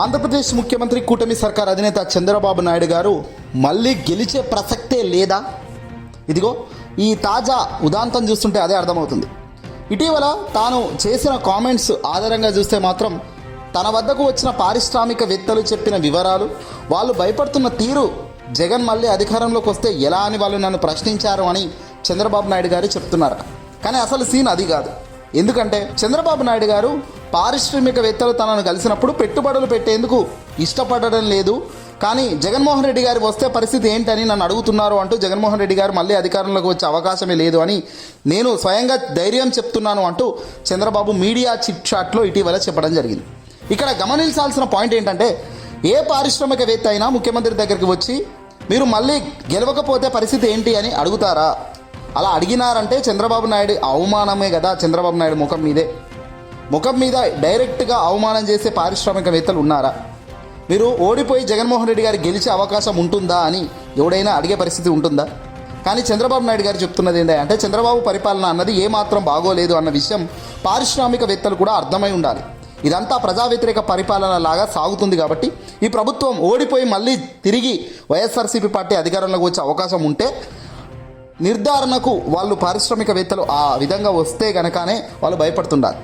ఆంధ్రప్రదేశ్ ముఖ్యమంత్రి కూటమి సర్కార్ అధినేత చంద్రబాబు నాయుడు గారు మళ్ళీ గెలిచే ప్రసక్తే లేదా? ఇదిగో ఈ తాజా ఉదాంతం చూస్తుంటే అదే అర్థమవుతుంది. ఇటీవల తాను చేసిన కామెంట్స్ ఆధారంగా చూస్తే మాత్రం తన వద్దకు వచ్చిన పారిశ్రామికవేత్తలు చెప్పిన వివరాలు వాళ్ళు భయపడుతున్న తీరు జగన్ మళ్ళీ అధికారంలోకి వస్తే ఎలా అని వాళ్ళు నన్ను ప్రశ్నించారు అని చంద్రబాబు నాయుడు గారు చెప్తున్నారు. కానీ అసలు సీన్ అది కాదు. ఎందుకంటే చంద్రబాబు నాయుడు గారు పారిశ్రామికవేత్తలు తనను కలిసినప్పుడు పెట్టుబడులు పెట్టేందుకు ఇష్టపడడం లేదు. కానీ జగన్మోహన్ రెడ్డి గారు వస్తే పరిస్థితి ఏంటని నన్ను అడుగుతున్నారు అంటూ జగన్మోహన్ రెడ్డి గారు మళ్ళీ అధికారంలోకి వచ్చే అవకాశమే లేదు అని నేను స్వయంగా ధైర్యం చెప్తున్నాను అంటూ చంద్రబాబు మీడియా చిట్ చాట్లో ఇటీవల చెప్పడం జరిగింది. ఇక్కడ గమనించాల్సిన పాయింట్ ఏంటంటే ఏ పారిశ్రామికవేత్త అయినా ముఖ్యమంత్రి దగ్గరికి వచ్చి మీరు మళ్ళీ గెలవకపోతే పరిస్థితి ఏంటి అని అడుగుతారా? అలా అడిగినారంటే చంద్రబాబు నాయుడు అవమానమే కదా చంద్రబాబు నాయుడు ముఖం మీదే. ముఖం మీద డైరెక్ట్గా అవమానం చేసే పారిశ్రామికవేత్తలు ఉన్నారా? మీరు ఓడిపోయి జగన్మోహన్ రెడ్డి గారు గెలిచే అవకాశం ఉంటుందా అని ఎవడైనా అడిగే పరిస్థితి ఉంటుందా? కానీ చంద్రబాబు నాయుడు గారు చెప్తున్నది ఏంటంటే చంద్రబాబు పరిపాలన అన్నది ఏమాత్రం బాగోలేదు అన్న విషయం పారిశ్రామికవేత్తలు కూడా అర్థమై ఉండాలి. ఇదంతా ప్రజా వ్యతిరేక పరిపాలన లాగా సాగుతుంది కాబట్టి ఈ ప్రభుత్వం ఓడిపోయి మళ్ళీ తిరిగి వైఎస్ఆర్సీపీ పార్టీ అధికారంలోకి వచ్చే అవకాశం ఉంటే నిర్ధారణకు వాళ్ళు పారిశ్రామికవేత్తలు ఆ విధంగా వస్తే గనకనే వాళ్ళు భయపడుతుండాలి.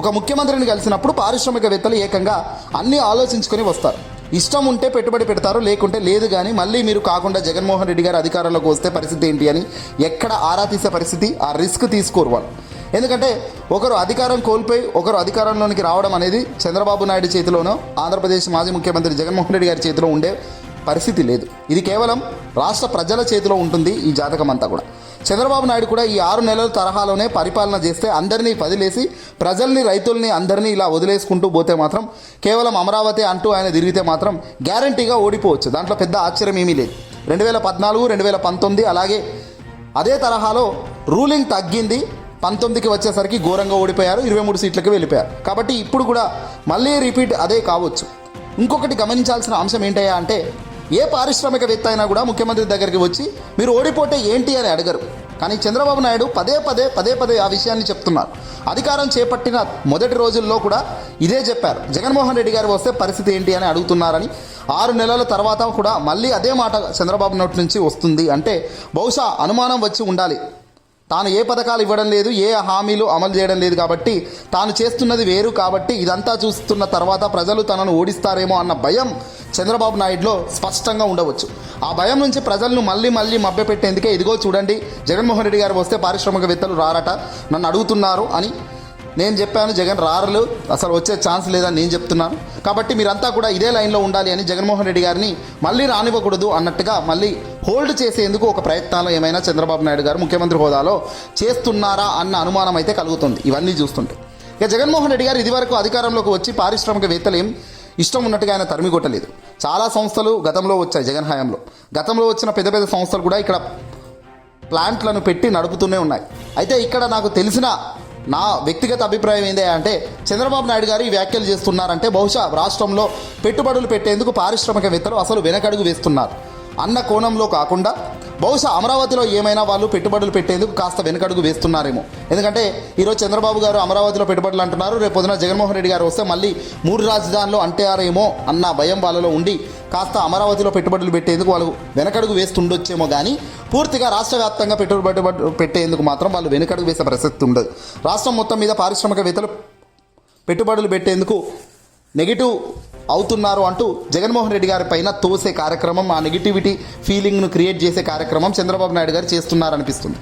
ఒక ముఖ్యమంత్రిని కలిసినప్పుడు పారిశ్రామికవేత్తలు ఏకంగా అన్నీ ఆలోచించుకొని వస్తారు. ఇష్టం ఉంటే పెట్టుబడి పెడతారు లేకుంటే లేదు కానీ మళ్ళీ మీరు కాకుండా జగన్మోహన్ రెడ్డి గారు అధికారంలోకి వస్తే పరిస్థితి ఏంటి అని ఎక్కడ ఆరా తీసే పరిస్థితి ఆ రిస్క్ తీసుకోరు వాళ్ళు. ఎందుకంటే ఒకరు అధికారం కోల్పోయి ఒకరు అధికారంలోనికి రావడం అనేది చంద్రబాబు నాయుడు చేతిలోనో ఆంధ్రప్రదేశ్ మాజీ ముఖ్యమంత్రి జగన్మోహన్ రెడ్డి గారి చేతిలో ఉండే పరిస్థితి లేదు. ఇది కేవలం రాష్ట్ర ప్రజల చేతిలో ఉంటుంది ఈ జాతకం అంతా కూడా. చంద్రబాబు నాయుడు కూడా ఈ ఆరు నెలల తరహాలోనే పరిపాలన చేస్తే అందరినీ వదిలేసి ప్రజల్ని రైతుల్ని అందరినీ ఇలా వదిలేసుకుంటూ పోతే మాత్రం కేవలం అమరావతి అంటూ ఆయన తిరిగితే మాత్రం గ్యారంటీగా ఓడిపోవచ్చు. దాంట్లో పెద్ద ఆశ్చర్యం ఏమీ లేదు. రెండు వేల పద్నాలుగు రెండు వేల పంతొమ్మిది అలాగే అదే తరహాలో రూలింగ్ తగ్గింది. పంతొమ్మిదికి వచ్చేసరికి ఘోరంగా ఓడిపోయారు. ఇరవై మూడు సీట్లకి వెళ్ళిపోయారు. కాబట్టి ఇప్పుడు కూడా మళ్ళీ రిపీట్ అదే కావచ్చు. ఇంకొకటి గమనించాల్సిన అంశం ఏంటయ్యా అంటే ఏ పారిశ్రామికవేత్త అయినా కూడా ముఖ్యమంత్రి దగ్గరికి వచ్చి మీరు ఓడిపోతే ఏంటి? అని అడగరు. కానీ చంద్రబాబు నాయుడు పదే పదే పదే పదే ఆ విషయాన్ని చెప్తున్నారు. అధికారం చేపట్టిన మొదటి రోజుల్లో కూడా ఇదే చెప్పారు. జగన్మోహన్ రెడ్డి గారు వస్తే పరిస్థితి ఏంటి అని అడుగుతున్నారని ఆరు నెలల తర్వాత కూడా మళ్ళీ అదే మాట చంద్రబాబు నోటి నుంచి వస్తుంది అంటే బహుశా అనుమానం వచ్చి ఉండాలి. తాను ఏ పథకాలు ఇవ్వడం లేదు ఏ హామీలు అమలు చేయడం లేదు కాబట్టి తాను చేస్తున్నది వేరు కాబట్టి ఇదంతా చూస్తున్న తర్వాత ప్రజలు తనను ఓడిస్తారేమో అన్న భయం చంద్రబాబు నాయుడులో స్పష్టంగా ఉండవచ్చు. ఆ భయం నుంచి ప్రజలను మళ్ళీ మళ్ళీ మభ్యపెట్టేందుకే ఇదిగో చూడండి జగన్మోహన్ రెడ్డి గారు వస్తే పారిశ్రామికవేత్తలు రారట నన్ను అడుగుతున్నారు అని నేను చెప్పాను జగన్ రారలు అసలు వచ్చే ఛాన్స్ లేదని నేను చెప్తున్నాను. కాబట్టి మీరంతా కూడా ఇదే లైన్లో ఉండాలి అని జగన్మోహన్ రెడ్డి గారిని మళ్ళీ రానివ్వకూడదు అన్నట్టుగా మళ్ళీ హోల్డ్ చేసేందుకు ఒక ప్రయత్నాలు ఏమైనా చంద్రబాబు నాయుడు గారు ముఖ్యమంత్రి హోదాలో చేస్తున్నారా అన్న అనుమానం అయితే కలుగుతుంది ఇవన్నీ చూస్తుంటే. ఇక జగన్మోహన్ రెడ్డి గారు ఇదివరకు అధికారంలోకి వచ్చి పారిశ్రామికవేత్తలు ఏం ఇష్టం ఉన్నట్టుగా ఆయన తరిమి కొట్టలేదు చాలా సంస్థలు గతంలో వచ్చాయి జగన్ హయాంలో. గతంలో వచ్చిన పెద్ద పెద్ద సంస్థలు కూడా ఇక్కడ ప్లాంట్లను పెట్టి నడుపుతూనే ఉన్నాయి. అయితే ఇక్కడ నాకు తెలిసిన నా వ్యక్తిగత అభిప్రాయం ఏంటి అంటే చంద్రబాబు నాయుడు గారు ఈ వ్యాఖ్యలు చేస్తున్నారంటే బహుశా రాష్ట్రంలో పెట్టుబడులు పెట్టేందుకు పారిశ్రామికవేత్తలు అసలు వెనకడుగు వేస్తున్నారు. అన్న కోణంలో కాకుండా బహుశా అమరావతిలో ఏమైనా వాళ్ళు పెట్టుబడులు పెట్టేందుకు కాస్త వెనకడుగు వేస్తున్నారేమో. ఎందుకంటే ఈరోజు చంద్రబాబు గారు అమరావతిలో పెట్టుబడులు అంటున్నారు రేపు పొద్దున జగన్మోహన్ రెడ్డి గారు వస్తే మళ్ళీ మూడు రాజధానులు అంటారేమో అన్న భయం వాళ్ళలో ఉండి కాస్త అమరావతిలో పెట్టుబడులు పెట్టేందుకు వాళ్ళు వెనకడుగు వేస్తుండొచ్చేమో కానీ పూర్తిగా రాష్ట్ర వ్యాప్తంగా పెట్టుబడి పెట్టేందుకు మాత్రం వాళ్ళు వెనకడుగు వేసే ప్రసక్తి ఉండదు. రాష్ట్రం మొత్తం మీద పారిశ్రామికవేత్తలు పెట్టుబడులు పెట్టేందుకు నెగిటివ్ అవుతున్నారు అంటూ జగన్మోహన్ రెడ్డి గారి పైన తోసే కార్యక్రమం ఆ నెగిటివిటీ ఫీలింగ్ను క్రియేట్ చేసే కార్యక్రమం చంద్రబాబు నాయుడు గారు చేస్తున్నారనిపిస్తుంది.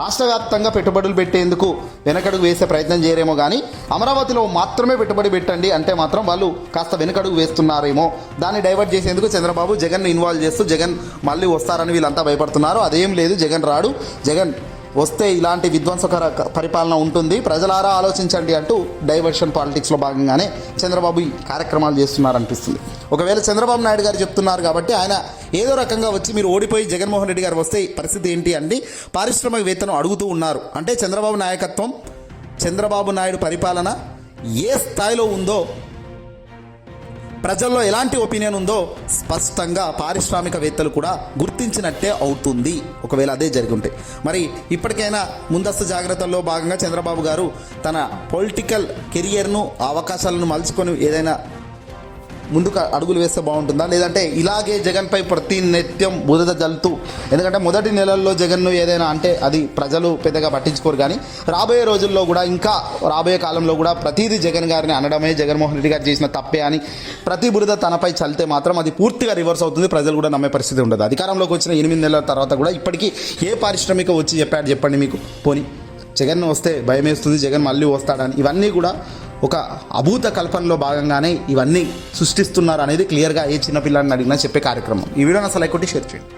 రాష్ట్ర వ్యాప్తంగా పెట్టుబడులు పెట్టేందుకు వెనకడుగు వేసే ప్రయత్నం చేయరేమో కానీ అమరావతిలో మాత్రమే పెట్టుబడి పెట్టండి అంటే మాత్రం వాళ్ళు కాస్త వెనకడుగు వేస్తున్నారేమో. దాన్ని డైవర్ట్ చేసేందుకు చంద్రబాబు జగన్ ఇన్వాల్వ్ చేస్తూ జగన్ మళ్ళీ వస్తారని వీళ్ళంతా భయపడుతున్నారు. అదేం లేదు జగన్ రాడు జగన్ వస్తే ఇలాంటి విధ్వంసకర పరిపాలన ఉంటుంది. ప్రజలారా ఆలోచించండి అంటూ డైవర్షన్ పాలిటిక్స్లో భాగంగానే చంద్రబాబు ఈ కార్యక్రమాలు చేస్తున్నారనిపిస్తుంది. ఒకవేళ చంద్రబాబు నాయుడు గారు చెప్తున్నారు కాబట్టి ఆయన ఏదో రకంగా వచ్చి మీరు ఓడిపోయి జగన్మోహన్ రెడ్డి గారు వస్తే పరిస్థితి ఏంటి అండి? పారిశ్రామికవేత్తను అడుగుతూ ఉన్నారు. అంటే చంద్రబాబు నాయకత్వం చంద్రబాబు నాయుడు పరిపాలన ఏ స్థాయిలో ఉందో ప్రజల్లో ఎలాంటి ఒపీనియన్ ఉందో స్పష్టంగా పారిశ్రామికవేత్తలు కూడా గుర్తించినట్టే అవుతుంది. ఒకవేళ అదే జరిగి ఉంటే మరి ఇప్పటికైనా ముందస్తు జాగ్రత్తల్లో భాగంగా చంద్రబాబు గారు తన పొలిటికల్ కెరియర్ను అవకాశాలను మలుచుకొని ఏదైనా ముందుకు అడుగులు వేస్తే బాగుంటుందా? లేదంటే ఇలాగే జగన్పై ప్రతి నిత్యం బురద జల్లుతూ ఎందుకంటే మొదటి నెలల్లో జగన్ను ఏదైనా అంటే అది ప్రజలు పెద్దగా పట్టించుకోరు కానీ రాబోయే రోజుల్లో కూడా ఇంకా రాబోయే కాలంలో కూడా ప్రతిదీ జగన్ గారిని అనడమే జగన్మోహన్ రెడ్డి గారు చేసిన తప్పే అని ప్రతి బురద తనపై చల్లితే మాత్రం అది పూర్తిగా రివర్స్ అవుతుంది ప్రజలు కూడా నమ్మే పరిస్థితి ఉండదు. అధికారంలోకి వచ్చిన ఎనిమిది నెలల తర్వాత కూడా ఇప్పటికీ ఏ పారిశ్రామిక వచ్చి చెప్పాడు చెప్పండి మీకు? పోనీ జగన్ వస్తే భయం వేస్తుంది జగన్ మళ్ళీ వస్తాడని ఇవన్నీ కూడా ఒక అభూత కల్పనలో భాగంగానే ఇవన్నీ సృష్టిస్తున్నారు అనేది క్లియర్గా ఏ చిన్నపిల్లని అడిగినా చెప్పే కార్యక్రమం. ఈ వీడియోని అసలు ఎక్కువ షేర్ చేయండి.